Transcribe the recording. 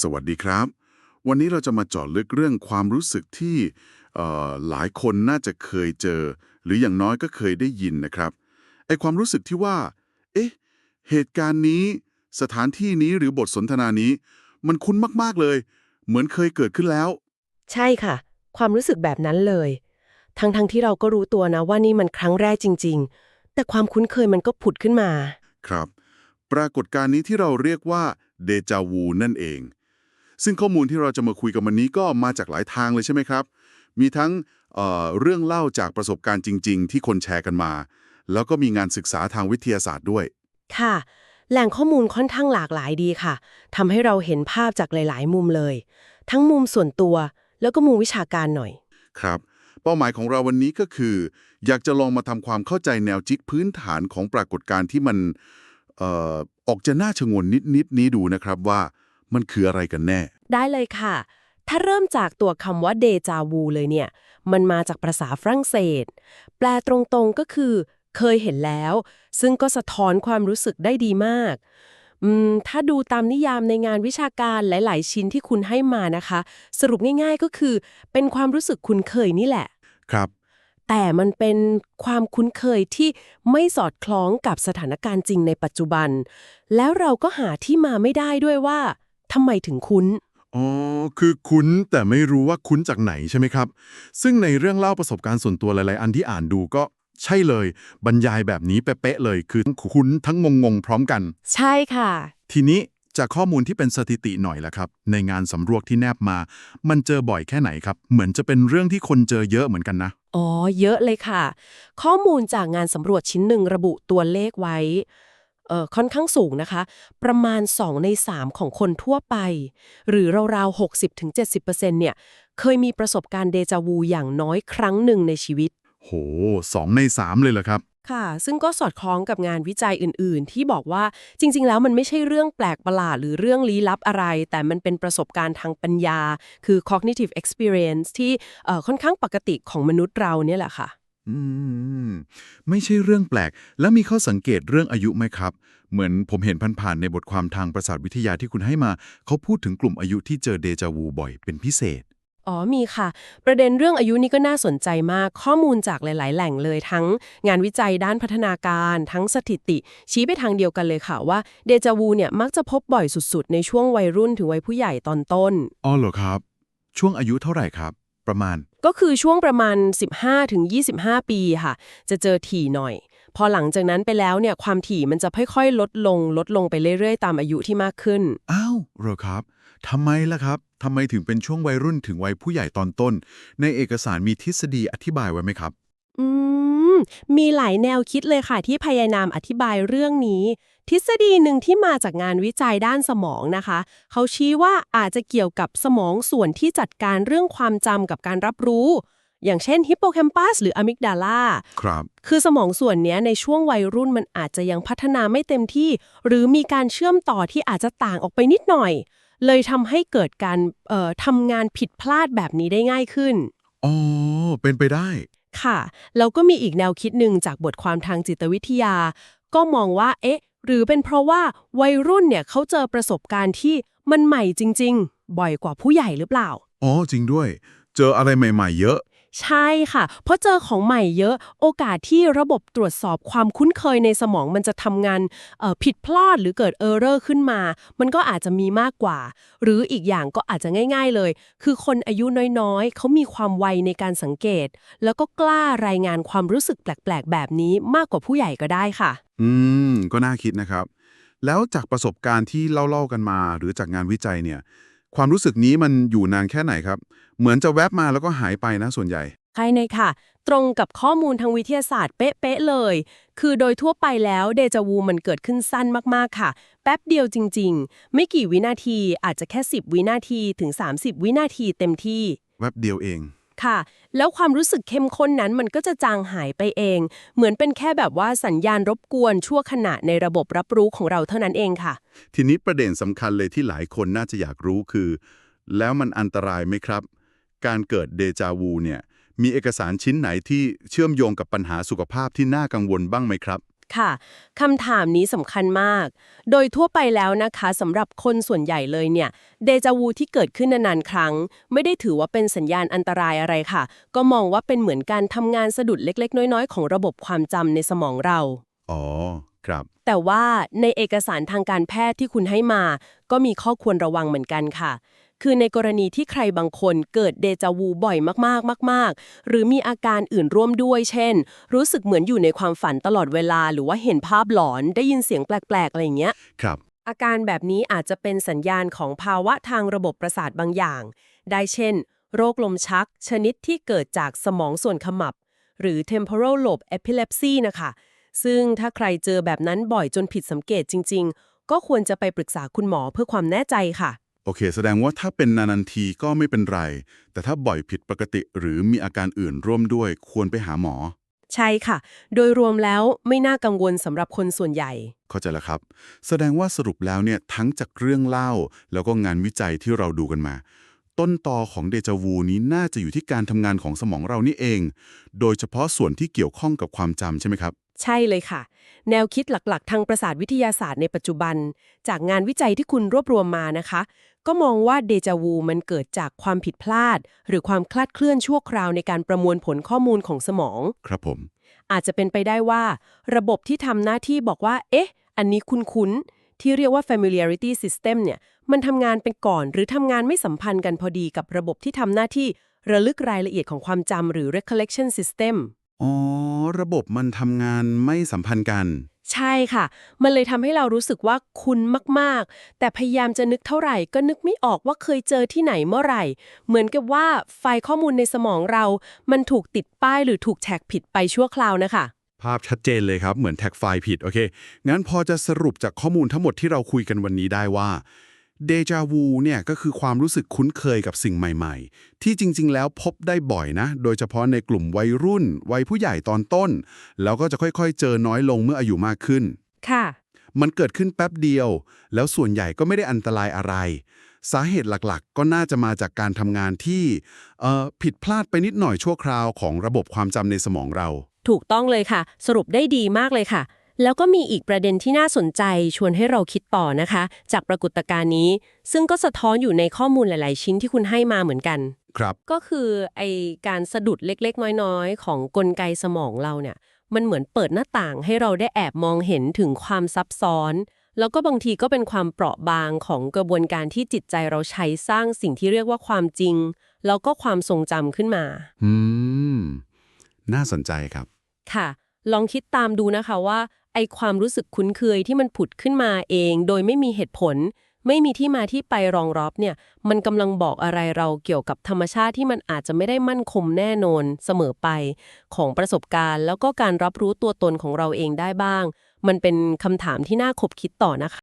สวัสดีครับ วันนี้เราจะมาเจาะลึกเรื่องความรู้สึกที่เอ่อหลายคนน่าจะเคยเจอ หรืออย่างน้อยก็เคยได้ยินนะครับไอความรู้สึกที่ว่า เอ๊ะ เหตุการณ์นี้ สถานที่นี้หรือบทสนทนานี้ มันคุ้นมากๆเลย เหมือนเคยเกิดขึ้นแล้ว ใช่ค่ะ ความรู้สึกแบบนั้นเลย ทั้งๆทที่เราก็รู้ตัวนะว่านี่มันครั้งแรกจริง ๆ แต่ความคุ้นเคยมันก็ผุดขึ้นมา ครับ ปรากฏการณ์นี้ที่เราเรียกว่าเดจาวูนั่นเอง ซึ่งข้อมูลที่เราจะมาคุยกันวันนี้ก็มาจากหลายทางเลยใช่ไหมครับ มีทั้งเอ่อเรื่องเล่าจากประสบการณ์จริง ๆ ที่คนแชร์กันมา แล้วก็มีงานศึกษาทางวิทยาศาสตร์ด้วย ค่ะ แหล่งข้อมูลค่อนข้างหลากหลายดีค่ะทำให้เราเห็นภาพจากหลาย ๆ มุมเลย ทั้งมุมส่วนตัว แล้วก็มุมวิชาการหน่อย ครับเป้าหมายของเราวันนี้ก็คือ อยากจะลองมาทำความเข้าใจแนวจิกพื้นฐานของปรากฏการณ์ที่มันเอ่อออกจะน่าชงนนิดๆนี้ดูนะครับว่า มันคืออะไรกันแน่ ได้เลยค่ะ ถ้าเริ่มจากตัวคำว่าเดจาวูเลยเนี่ย มันมาจากภาษาฝรั่งเศส แปลตรงๆก็คือ เคยเห็นแล้ว ซึ่งก็สะท้อนความรู้สึกได้ดีมากอืมถ้าดูตามนิยามในงานวิชาการหลาย ๆ ชิ้นที่คุณให้มานะคะ สรุปง่าย ๆ ก็คือ เป็นความรู้สึกคุ้นเคยนี่แหละ ครับ แต่มันเป็นความคุ้นเคยที่ไม่สอดคล้องกับสถานการณ์จริงในปัจจุบัน แล้วเราก็หาที่มาไม่ได้ด้วยว่า ทำไมถึงคุ้น อ๋อ คือคุ้นแต่ไม่รู้ว่าคุ้นจากไหนใช่ไหมครับ ซึ่งในเรื่องเล่าประสบการณ์ส่วนตัวหลาย ๆ อันที่อ่านดูก็ใช่เลย บรรยายแบบนี้เป๊ะๆเลย คือทั้งคุ้นทั้งงงๆพร้อมกัน ใช่ค่ะ ทีนี้จากข้อมูลที่เป็นสถิติหน่อยละครับ ในงานสำรวจที่แนบมา มันเจอบ่อยแค่ไหนครับ เหมือนจะเป็นเรื่องที่คนเจอเยอะเหมือนกันนะ อ๋อ เยอะเลยค่ะ ข้อมูลจากงานสำรวจชิ้นหนึ่งระบุตัวเลขไว้เอ่อ ค่อนข้างสูงนะคะ ประมาณ 2 ใน 3 ของคนทั่วไป หรือราวๆ 60-70%เนี่ย เคยมีประสบการณ์เดจาวูอย่างน้อยครั้งหนึ่งในชีวิต โหสองในสามเลยเหรอครับ ค่ะ ซึ่งก็สอดคล้องกับงานวิจัยอื่นๆ ที่บอกว่าจริง ๆ แล้วมันไม่ใช่เรื่องแปลกประหลาดหรือเรื่องลี้ลับอะไร แต่มันเป็นประสบการณ์ทางปัญญา คือ cognitive experience ที่เอ่อค่อนข้างปกติของมนุษย์เราเนี่ยแหละค่ะ อืม ไม่ใช่เรื่องแปลก แล้วมีข้อสังเกตเรื่องอายุไหมครับ เหมือนผมเห็นผ่านๆในบทความทางประสาทวิทยาที่คุณให้มา เขาพูดถึงกลุ่มอายุที่เจอเดจาวูบ่อยเป็นพิเศษ อ๋อมีค่ะ ประเด็นเรื่องอายุนี่ก็น่าสนใจมาก ข้อมูลจากหลาย ๆ แหล่งเลยทั้งงานวิจัยด้านพัฒนาการ ทั้งสถิติ ชี้ไปทางเดียวกันเลยค่ะว่าเดจาวูเนี่ยมักจะพบบ่อยสุด ๆ ในช่วงวัยรุ่นถึงวัยผู้ใหญ่ตอนต้น อ๋อเหรอครับ ช่วงอายุเท่าไหร่ครับ ประมาณ ก็คือช่วงประมาณ 15-25 ปีค่ะ จะเจอถี่หน่อย พอหลังจากนั้นไปแล้วเนี่ยความถี่มันจะค่อยๆ ลดลง ลดลงไปเรื่อยๆ ตามอายุที่มากขึ้น อ้าวเหรอครับทำไมล่ะครับทำไมถึงเป็นช่วงวัยรุ่นถึงวัยผู้ใหญ่ตอนต้น ในเอกสารมีทฤษฎีอธิบายไว้ไหมครับ อืม มีหลายแนวคิดเลยค่ะที่พยายามอธิบายเรื่องนี้ ทฤษฎีหนึ่งที่มาจากงานวิจัยด้านสมองนะคะ เขาชี้ว่าอาจจะเกี่ยวกับสมองส่วนที่จัดการเรื่องความจำกับการรับรู้ อย่างเช่นฮิปโปแคมปัสหรืออะมิกดาลาครับ คือสมองส่วนเนี้ยในช่วงวัยรุ่นมันอาจจะยังพัฒนาไม่เต็มที่ หรือมีการเชื่อมต่อที่อาจจะต่างออกไปนิดหน่อย เลยทำให้เกิดการเอ่อทำงานผิดพลาดแบบนี้ได้ง่ายขึ้นอ๋อ เป็นไปได้ ค่ะ แล้วก็มีอีกแนวคิดหนึ่งจากบทความทางจิตวิทยา ก็มองว่า เอ๊ะ หรือเป็นเพราะว่าวัยรุ่นเนี่ยเขาเจอประสบการณ์ที่มันใหม่จริง ๆ บ่อยกว่าผู้ใหญ่หรือเปล่า อ๋อ จริงด้วย เจออะไรใหม่ ๆ เยอะ ใช่ค่ะ เพราะเจอของใหม่เยอะโอกาสที่ระบบตรวจสอบความคุ้นเคยในสมองมันจะทำงานผิดพลาดหรือเกิดเออร์เรอร์ขึ้นมา มันก็อาจจะมีมากกว่า หรืออีกอย่างก็อาจจะง่าย ๆเลย คือคนอายุน้อยๆ เขามีความไวในการสังเกต แล้วก็กล้ารายงานความรู้สึกแปลกๆ แบบนี้มากกว่าผู้ใหญ่ก็ได้ค่ะ อืม ก็น่าคิดนะครับ แล้วจากประสบการณ์ที่เล่าๆกันมา หรือจากงานวิจัยเนี่ย ความรู้สึกนี้มันอยู่นานแค่ไหนครับ เหมือนจะแวบมาแล้วก็หายไปนะส่วนใหญ่ใช่เลยค่ะ ตรงกับข้อมูลทางวิทยาศาสตร์เป๊ะๆเลย คือโดยทั่วไปแล้วเดจาวูมันเกิดขึ้นสั้นมากๆค่ะ แป๊บเดียวจริง ๆ ไม่กี่วินาทีอาจจะแค่ 10 วินาทีถึง 30 วินาทีเต็มที่ แวบเดียวเอง ค่ะ แล้วความรู้สึกเข้มข้นนั้นมันก็จะจางหายไปเอง เหมือนเป็นแค่แบบว่าสัญญาณรบกวนชั่วขณะในระบบรับรู้ของเราเท่านั้นเองค่ะ ทีนี้ประเด็นสำคัญเลยที่หลายคนน่าจะอยากรู้คือ แล้วมันอันตรายไหมครับ การเกิดเดจาวูเนี่ยมีเอกสารชิ้นไหนที่เชื่อมโยงกับปัญหาสุขภาพที่น่ากังวลบ้างไหมครับ ค่ะคำถามนี้สำคัญมาก โดยทั่วไปแล้วนะคะสำหรับคนส่วนใหญ่เลยเนี่ย เดจาวูที่เกิดขึ้นนานๆครั้ง ไม่ได้ถือว่าเป็นสัญญาณอันตรายอะไรค่ะ ก็มองว่าเป็นเหมือนการทำงานสะดุดเล็ก ๆ น้อย ๆ ของระบบความจำในสมองเรา อ๋อ ครับ แต่ว่าในเอกสารทางการแพทย์ที่คุณให้มา ก็มีข้อควรระวังเหมือนกันค่ะ คือในกรณีที่ใครบางคนเกิดเดจาวูบ่อยมากๆ มาก ๆ หรือมีอาการอื่นร่วมด้วยเช่น รู้สึกเหมือนอยู่ในความฝันตลอดเวลา หรือว่าเห็นภาพหลอนได้ยินเสียงแปลก ๆ อะไรอย่างเงี้ย ครับ อาการแบบนี้อาจจะเป็นสัญญาณของภาวะทางระบบประสาทบางอย่าง ได้เช่น โรคลมชัก ชนิดที่เกิดจากสมองส่วนขมับ หรือ temporal lobe epilepsy นะคะ ซึ่งถ้าใครเจอแบบนั้นบ่อยจนผิดสังเกตจริง ๆ ก็ควรจะไปปรึกษาคุณหมอเพื่อความแน่ใจค่ะ โอเค แสดงว่าถ้าเป็นนานๆทีก็ไม่เป็นไร แต่ถ้าบ่อยผิดปกติหรือมีอาการอื่นร่วมด้วยควรไปหาหมอ ใช่ค่ะ โดยรวมแล้วไม่น่ากังวลสำหรับคนส่วนใหญ่ เข้าใจแล้วครับ แสดงว่าสรุปแล้วเนี่ยทั้งจากเรื่องเล่า แล้วก็งานวิจัยที่เราดูกันมา ต้นตอของเดจาวูนี้น่าจะอยู่ที่การทำงานของสมองเรานี่เอง โดยเฉพาะส่วนที่เกี่ยวข้องกับความจำใช่ไหมครับ ใช่เลยค่ะ แนวคิดหลักๆ ทางประสาทวิทยาศาสตร์ในปัจจุบัน จากงานวิจัยที่คุณรวบรวมมานะคะ ก็มองว่าเดจาวูมันเกิดจากความผิดพลาด หรือความคลาดเคลื่อนชั่วคราวในการประมวลผลข้อมูลของสมอง ครับผม อาจจะเป็นไปได้ว่า ระบบที่ทำหน้าที่บอกว่า เอ๊ะ อันนี้คุ้นๆ ที่เรียกว่า familiarity system เนี่ย มันทำงานเป็นก่อน หรือทำงานไม่สัมพันธ์กันพอดีกับระบบที่ทำหน้าที่ระลึกรายละเอียดของความจำหรือ recollection system อ๋อ ระบบมันทำงานไม่สัมพันธ์กัน ใช่ค่ะ มันเลยทำให้เรารู้สึกว่าคุ้นมาก ๆ แต่พยายามจะนึกเท่าไหร่ ก็นึกไม่ออกว่าเคยเจอที่ไหนเมื่อไหร่ เหมือนกับว่าไฟล์ข้อมูลในสมองเรา มันถูกติดป้ายหรือถูกแท็กผิดไปชั่วคราวนะคะ ภาพชัดเจนเลยครับ เหมือนแท็กไฟล์ผิด โอเค งั้นพอจะสรุปจากข้อมูลทั้งหมดที่เราคุยกันวันนี้ได้ว่าเดจาวูเนี่ยก็คือความรู้สึกคุ้นเคยกับสิ่งใหม่ๆ ที่จริงๆ แล้วพบได้บ่อยนะ โดยเฉพาะในกลุ่มวัยรุ่น วัยผู้ใหญ่ตอนต้น แล้วก็จะค่อยๆ เจอน้อยลงเมื่ออายุมากขึ้น ค่ะ มันเกิดขึ้นแป๊บเดียว แล้วส่วนใหญ่ก็ไม่ได้อันตรายอะไร สาเหตุหลักๆ ก็น่าจะมาจากการทำงานที่เอ่อผิดพลาดไปนิดหน่อยชั่วคราวของระบบความจำในสมองเรา ถูกต้องเลยค่ะ สรุปได้ดีมากเลยค่ะ แล้วก็มีอีกประเด็นที่น่าสนใจชวนให้เราคิดต่อนะคะ จากปรากฏการณ์นี้ ซึ่งก็สะท้อนอยู่ในข้อมูลหลาย ๆ ชิ้นที่คุณให้มาเหมือนกัน ครับ ก็คือไอการสะดุดเล็ก ๆ น้อย ๆ ของกลไกสมองเราเนี่ย มันเหมือนเปิดหน้าต่างให้เราได้แอบมองเห็นถึงความซับซ้อน แล้วก็บางทีก็เป็นความเปราะบางของกระบวนการที่จิตใจเราใช้สร้างสิ่งที่เรียกว่าความจริง แล้วก็ความทรงจำขึ้นมา อืม น่าสนใจครับ ค่ะ ลองคิดตามดูนะคะว่าไอความรู้สึกคุ้นเคยที่มันผุดขึ้นมาเอง โดยไม่มีเหตุผล ไม่มีที่มาที่ไปรองรับเนี่ย มันกำลังบอกอะไรเราเกี่ยวกับธรรมชาติที่มันอาจจะไม่ได้มั่นคงแน่นอนเสมอไป ของประสบการณ์ แล้วก็การรับรู้ตัวตนของเราเองได้บ้าง มันเป็นคำถามที่น่าคบคิดต่อนะคะ